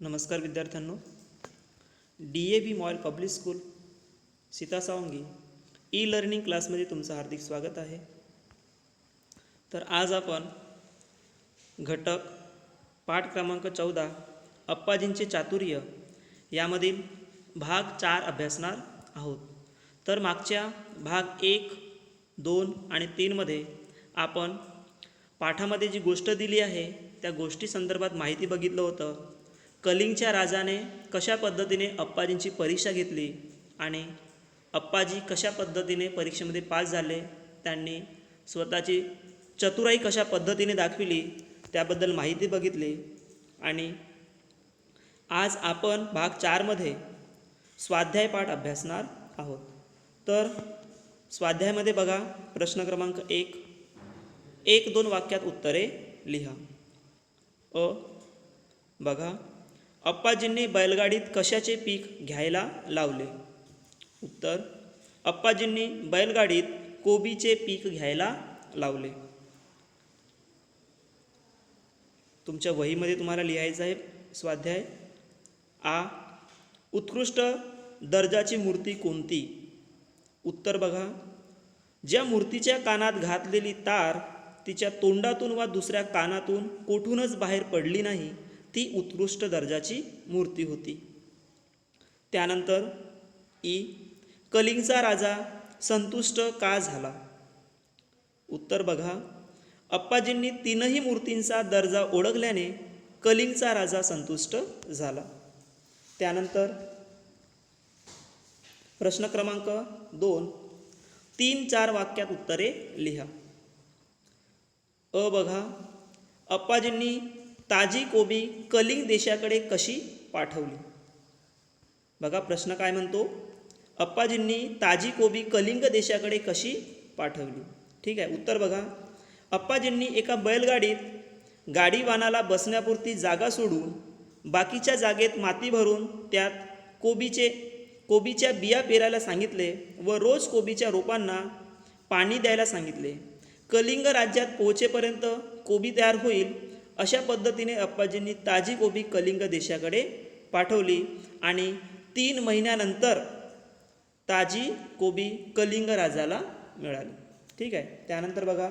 नमस्कार विद्यार्थ्यांनो. D A V MOIL public school Sita Sawangi e learning क्लासमध्ये तुमचं हार्दिक स्वागत आहे. तर आज आपण घटक पाठ क्रमांक चौदा अप्पाजींचे चातुर्य यामधील भाग चार अभ्यासणार आहोत. तर मागच्या भाग एक दोन आणि तीनमध्ये आपण पाठामध्ये जी गोष्ट दिली आहे त्या गोष्टी संदर्भात माहिती बघितलं होतं. कलिंगच्या राजाने कशा पद्धतीने अप्पाजींची परीक्षा घेतली आणि अप्पाजी कशा पद्धतीने परीक्षेमध्ये पास झाले त्यांनी स्वतःची चतुराई कशा पद्धतीने दाखविली त्याबद्दल माहिती बघितली आणि आज आपण भाग चारमध्ये स्वाध्याय पाठ अभ्यासणार आहोत. तर स्वाध्यायामध्ये बघा प्रश्न क्रमांक एक. एक दोन वाक्यात उत्तरे लिहा. अ बघा. अप्पाजींनी बैलगाडीत कशाचे पीक घ्यायला लावले? उत्तर अप्पाजींनी बैलगाडीत कोबीचे पीक घ्यायला लावले. तुमच्या वहीमध्ये तुम्हाला लिहायचं आहे स्वाध्याय. आ उत्कृष्ट दर्जाची मूर्ती कोणती? उत्तर बघा. ज्या मूर्तीच्या कानात घातलेली तार तिच्या तोंडातून वा दुसऱ्या कानातून कोठूनच बाहेर पडली नाही ती उत्कृष्ट दर्जाची मूर्ती होती. त्यानंतर ई. कलिंगचा राजा संतुष्ट का झाला? उत्तर बघा. अप्पाजींनी तीनही मूर्तींचा दर्जा ओळखल्याने कलिंगचा राजा संतुष्ट झाला. त्यानंतर प्रश्न क्रमांक दोन. तीन चार वाक्यात उत्तरे लिहा. अ बघा. अप्पाजींनी ताजी कोबी कलिंग देशाकडे कशी पाठवली? बघा प्रश्न काय म्हणतो? अप्पाजींनी ताजी कोबी कलिंग देशाकडे कशी पाठवली? ठीक आहे उत्तर बघा. अप्पाजींनी एका बैलगाडीत गाडीवानाला बसण्यापुरती जागा सोडून बाकीच्या जागेत माती भरून त्यात कोबीचे कोबीच्या बिया पेरायला सांगितले व रोज कोबीच्या रोपांना पाणी द्यायला सांगितले. कलिंग राज्यात पोहोचेपर्यंत कोबी तयार होईल अशा पद्धतीने अप्पाजींनी ताजी कोबी कलिंग देशाकडे पाठवली आणि तीन महिन्यानंतर ताजी कोबी कलिंग राजाला मिळाली. ठीक आहे? त्यानंतर बघा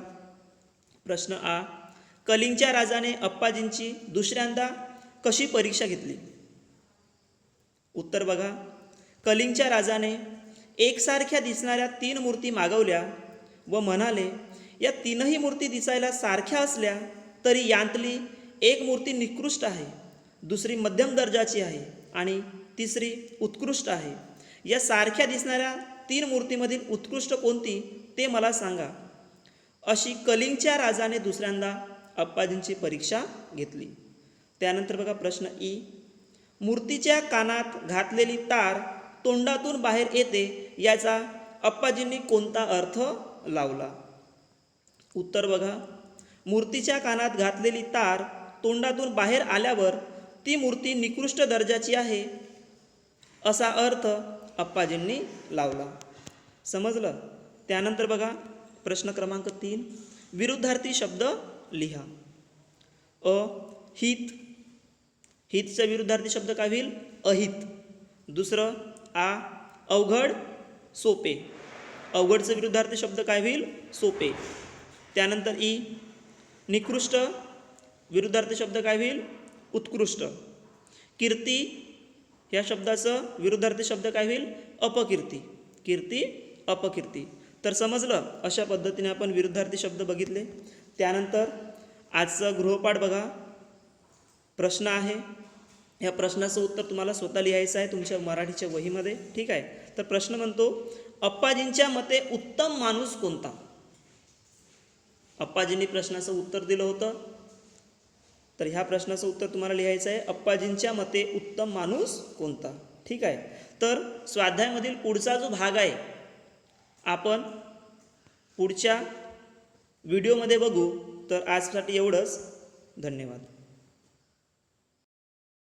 प्रश्न आ. कलिंगच्या राजाने अप्पाजींची दुसऱ्यांदा कशी परीक्षा घेतली? उत्तर बघा. कलिंगच्या राजाने एकसारख्या दिसणाऱ्या तीन मूर्ती मागवल्या व म्हणाले या तीनही मूर्ती दिसायला सारख्या असल्या तरी यांतली एक मूर्ती निकृष्ट आहे दुसरी मध्यम दर्जाची आहे आणि तिसरी उत्कृष्ट आहे. या सारख्या दिसणाऱ्या तीन मूर्तीमधील उत्कृष्ट कोणती ते मला सांगा. अशी कलिंगच्या राजाने दुसऱ्यांदा अप्पाजींची परीक्षा घेतली. त्यानंतर बघा प्रश्न ई. मूर्तीच्या कानात घातलेली तार तोंडातून बाहेर येते याचा अप्पाजींनी कोणता अर्थ लावला? उत्तर बघा. मूर्तीच्या कानात घातलेली तार तोंडातून बाहेर आल्यावर ती मूर्ती निकृष्ट दर्जाची आहे असा अर्थ अप्पाजींनी लावला. समजलं? त्यानंतर बघा प्रश्न क्रमांक तीन विरुद्धार्थी शब्द लिहा. अ हित. हितचा विरुद्धार्थी शब्द काय होईल? अहित. दुसरं आ अवघड सोपे. अवघडचं विरुद्धार्थी शब्द काय होईल? सोपे. त्यानंतर ई निकृष्ट विरुद्धार्थी शब्द काय होईल? उत्कृष्ट. कीर्ती या शब्दाचं विरुद्धार्थी शब्द काय होईल? अपकीर्ती. कीर्ती अपकीर्ती. तर समजलं? अशा पद्धतीने आपण विरुद्धार्थी शब्द बघितले. त्यानंतर आजचं गृहपाठ बघा. प्रश्न आहे. या प्रश्नाचं उत्तर तुम्हाला स्वतः लिहायचं आहे तुमच्या मराठीच्या वहीमध्ये. ठीक आहे? तर प्रश्न म्हणतो अप्पाजींच्या मते उत्तम माणूस कोणता? अप्पाजींनी प्रश्नाचं उत्तर दिलं होतं. तर ह्या प्रश्नाचं उत्तर तुम्हाला लिहायचं आहे अप्पाजींच्या मते उत्तम माणूस कोणता? ठीक आहे. तर स्वाध्यायामधील पुढचा जो भाग आहे आपण पुढच्या व्हिडिओमध्ये बघू. तर आजसाठी एवढंच. धन्यवाद.